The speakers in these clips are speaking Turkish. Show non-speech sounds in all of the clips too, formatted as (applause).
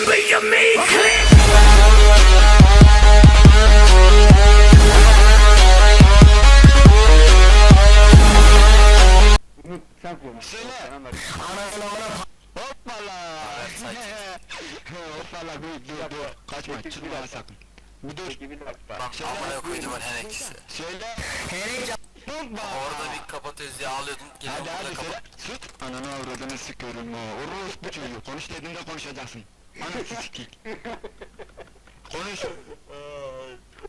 remember you me click. Hoppala. Hoppala dur dur. Kaçma bir çıkma sakın. Bir dur. Bir. Bak amına koyduğumun henekçisi. Söyle. Henek Hoppa. Orada bir kapatıyoruz diye ağlıyordun. Hadi hadi söyle. Süt. Ananı avradını sıkıyorum. Oruz bu çocuğu. Konuş dediğinde konuşacaksın. Anası sikik. Konuş.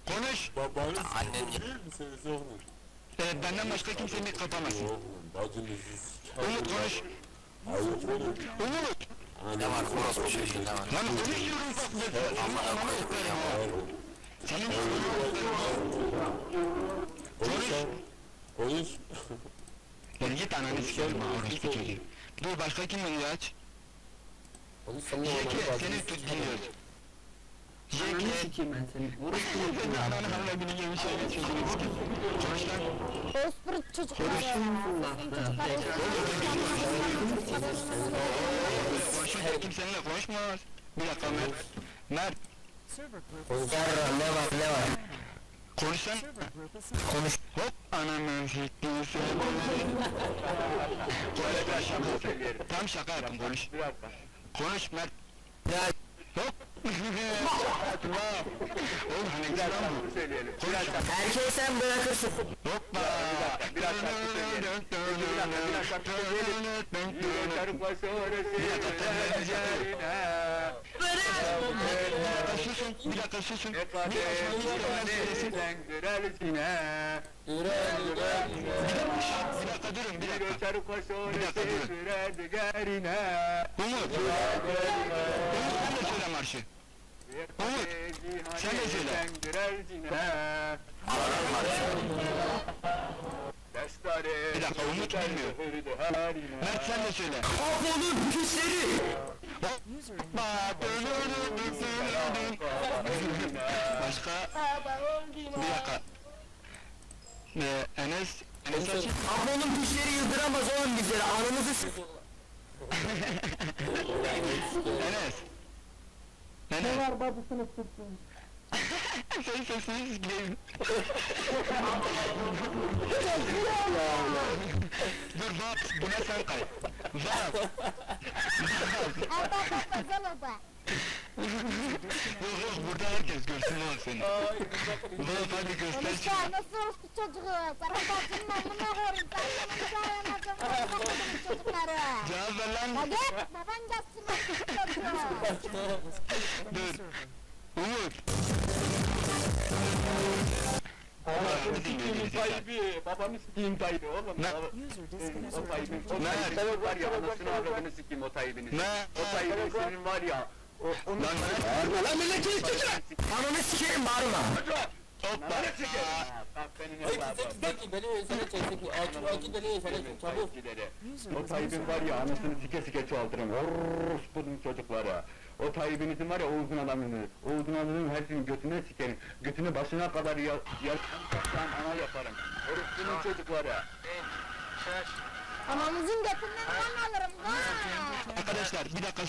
Konuş. Babanız Annen değil misiniz oğlum? Ee, benden başka kimse mi kapamasın? Oğlum bacınızı Umut konuş. Ayıp oğlum. Umut. ne var orospu çocuğu ne var? Lan konuş diyorum bak. be. Amına koydum ya. Senin Konuş. Konuş. Ben git ananı sikerim ha orospu çocuğu. Dur başka kim var aç? Konuş sen de Jeki oğlanı seni bacınızı tut dinliyoruz. Ananı sikeyim ben seni. Vurursun Seni ananı hala biri yemiş öyle çocuğunu sikeyim. Konuş lan. Osprey çocukları. Konuşun her kim seninle konuşmaz. Bir dakika Mert. Mert. Konuş. ne var ne var? Konuş lan. Konuş. Hop ananı siktiği söyle. (laughs) Konuş biraz şaka. Tam şaka yapın konuş. Bir dakika. Konuş Mert. Ya. Hop. Oğlum hani güzel lan bu. Erkeği sen bırakırsın. Hoppa. Bir dakika, bir dakika. Bir dakika, bir dakika söyleyelim. Yürüyelim var sonrası. Bir dakika, tabii, üzerine. Bir dakika susun. Bir dakika susun. Ne Bir kadar dakika söylesin. söylesin güzelsine. Bir dakika durun bir dakika. Var sonrası durun. sürerdi gerine. Umut. Umut sen de söyle marşı. Umut, sen de söyle. Bir dakika, Umut bilmiyor. Mert sen de söyle. Afolun pisleri. Başka bir dakika. Ee, Enes Enes açın. Ablonun dişleri yıldıramaz oğlum bizleri. Anamızı s***. Enes. Enes. Ne var babasını tutsun. (laughs) Sen sesini sikeyim. Dur Vap, buna sen kay. Vap. Yok yok burada herkes görsün lan seni. Vap hadi göster Enişte şunu. nasıl orospu çocuğu? Sana bacının amına koyayım. Sen yanımda yanacağım. Orospu çocukları. Cevap ver lan. git baban gelsin. Dur. Umut. Sikeyim gerizekalı. Tayyip'i, babanı sikeyim Tayyip'i oğlum. Ne? O Tayyip'in, o? Tayyip'in var ya, anasını avradını sikeyim o Tayyip'in. Ne? O Tayyip'in senin var ya. Lan ne? Lan milletin çocuğu. Ananı sikerim bağırma. Bak benim hesabım. Zeki beni özene çeksin. Akif Akif beni özene çeksin. Çabuk. O Tayyip'in var ya, anasını sike sike çoğaltırım. Orospu'nun çocukları. O Tayyip'inizin var ya, Oğuz'un adamını. Oğuz'un adamının her şeyini götüne sikerim. Götünü başına kadar ya... ya ben ana yaparım. Orospu'nun çocukları. Anamızın götünden kan alırım. Arkadaşlar bir dakika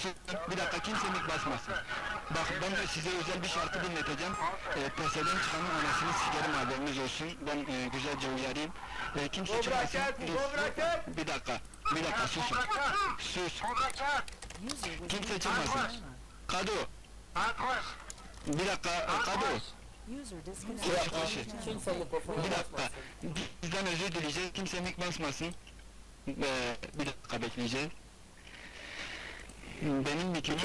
bir dakika kimse mik basmasın. Bak ben de size özel bir şarkı dinleteceğim. Ee, PS'den çıkanın anasını sikerim haberiniz olsun. Ben e, güzelce uyarayım. Ee, kimse çıkmasın. Dur. ket. Bir dakika, bir dakika susun. Sus. Kimse çıkmasın. Kado. Bir dakika, e, çıkışı. Kimse mikrofonu Bir dakika. Bizden özür dileyeceğiz. Kimse mik basmasın. Ee, bir dakika bekleyeceğiz. Benim mikimi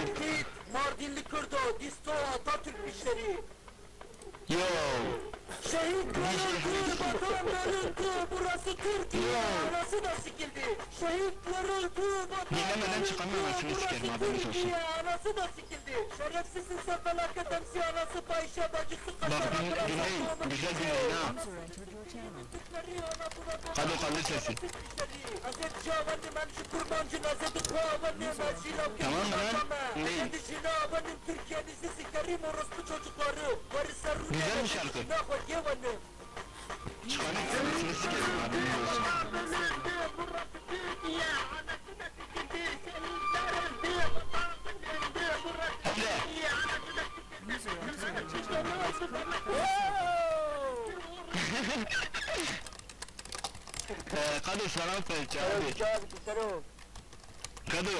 açayım. Mardinli Kırdo, Disto, Atatürk işleri. Yo. Şehitler öldü, vatan bölündü, burası Türkiye, anası da sikildi. Şehitler öldü, vatan sikerim, burası. Türkiye, anası da sikildi. Şerefsizin sen felaket emsi anası, Bayşe bacısı kaçarak din, bırak dinleyin, Osmanlı güzel Türkiye. dinleyin ha. Kuavanı ben şilav Tamam mı lan? Kendi Rune Güzel bir şarkı. Çıkanın anasını sikerim haberiniz olsun. Ee, Kadı sana felç abi. Kadı.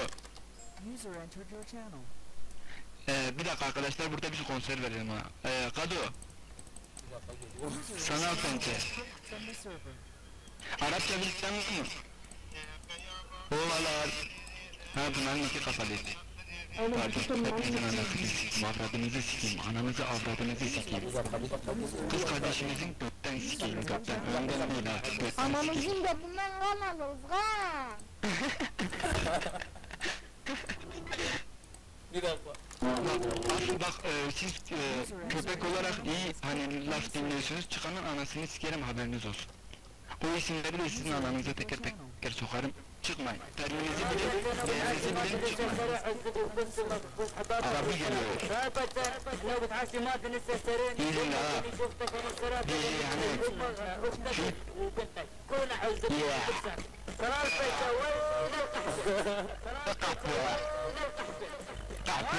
User entered your channel. Ee, bir dakika arkadaşlar burada bir konser verelim ha. Ee, Kadı. Sanal pençe. Arapça bilen var mı? Oğlalar. Ha bunların iki kafalıydı. Hepinizin anasını sikeyim, avradınızı sikeyim, ananızı avradınızı sikeyim. Kız kardeşinizin götten sikeyim, götten, önden değil ha, götten sikeyim. Anamızın götünden kan alırız kan. Bir dakika. Bak, bak e, siz e, köpek olarak iyi hani laf dinliyorsunuz, çıkanın anasını sikerim haberiniz olsun. O isimleri de sizin ananıza teker teker sokarım, çıkmayın. Terbiyenizi bilin, değerinizi bilin, çıkmayın. Arabı geliyor. İyi dinle ha. İyi yani.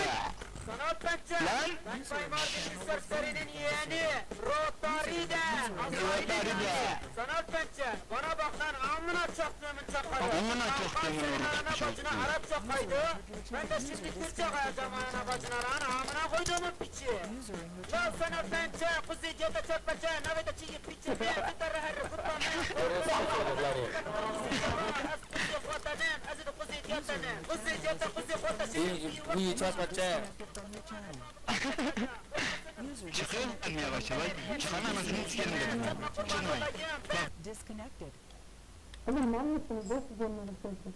Yeah. Sanat pençe. Lan! Ben Bay Mardin'in serserinin yeğeni. Rotaride. Rotaride. Sanat pençe. Bana bak lan amına çaktığımın çakalı. Amına çaktığımın anana bacına. Arapça kaydı. Ben de şimdi Türkçe kayacağım anana bacına lan. Amına koyduğumun piçi. Lan sanat pençe. Kuzi cebe çöpece. Navede çiğ piçi. Bir gitarı her kutlanın. Kuzi. Azid kuzi cetanın. Kuzi cete kuzi çarpacak. from your channel. User Çıkıyor mu yavaş yavaş? Çıkan anasını sikerim dedim. Çıkmayın. disconnected. Oğlum mal mısınız? Boş zonları sesi.